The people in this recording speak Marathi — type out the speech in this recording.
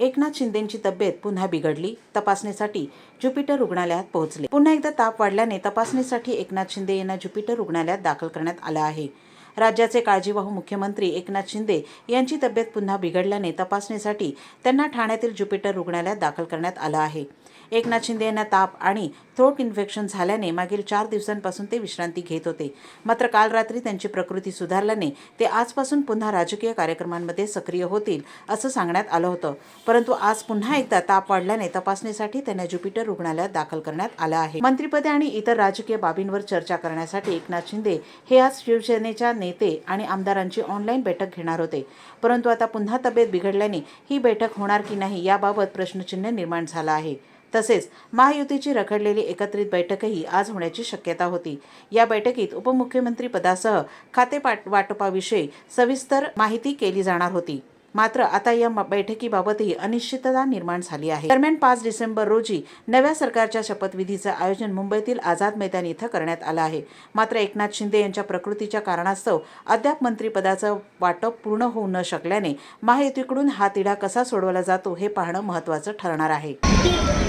एकनाथ शिंदेंची तब्येत पुन्हा बिघडली. तपासणीसाठी ज्युपिटर रुग्णालयात पोहोचले. पुन्हा एकदा ताप वाढल्याने तपासणीसाठी एकनाथ शिंदे यांना ज्युपिटर रुग्णालयात दाखल करण्यात आलं आहे. राज्याचे काळजीवाहू मुख्यमंत्री एकनाथ शिंदे यांची तब्येत पुन्हा बिघडल्याने तपासणीसाठी त्यांना ठाण्यातील ज्युपिटर रुग्णालयात दाखल करण्यात आलं आहे. एकनाथ शिंदे यांना ताप आणि थ्रोट इन्फेक्शन झाल्याने मागील चार दिवसांपासून ते विश्रांती घेत होते. मात्र काल रात्री त्यांची प्रकृती सुधारल्याने ते आजपासून पुन्हा राजकीय कार्यक्रमांमध्ये सक्रिय होतील असं सांगण्यात आलं होतं. परंतु आज पुन्हा एकदा ताप वाढल्याने तपासणीसाठी त्यांना ज्युपिटर रुग्णालयात दाखल करण्यात आलं आहे. मंत्रिपदे आणि इतर राजकीय बाबींवर चर्चा करण्यासाठी एकनाथ शिंदे हे आज शिवसेनेच्या नेते आणि आमदारांची ऑनलाईन बैठक घेणार होते. परंतु आता पुन्हा तब्येत बिघडल्याने ही बैठक होणार की नाही याबाबत प्रश्नचिन्ह निर्माण झालं आहे. तसेच महायुतीची रखडलेली एकत्रित बैठकही आज होण्याची शक्यता होती. या बैठकीत उपमुख्यमंत्री पदासह खाते वाटपाविषयी सविस्तर माहिती केली जाणार होती. मात्र आता या बैठकीबाबतही अनिश्चितता निर्माण झाली आहे. दरम्यान पाच डिसेंबर रोजी नव्या सरकारच्या शपथविधीचं आयोजन मुंबईतील आझाद मैदान इथं करण्यात आलं आहे. मात्र एकनाथ शिंदे यांच्या प्रकृतीच्या कारणास्तव अद्याप मंत्रिपदाचं वाटप पूर्ण होऊ न शकल्याने महायुतीकडून हा तिढा कसा सोडवला जातो हे पाहणं महत्त्वाचं ठरणार आहे.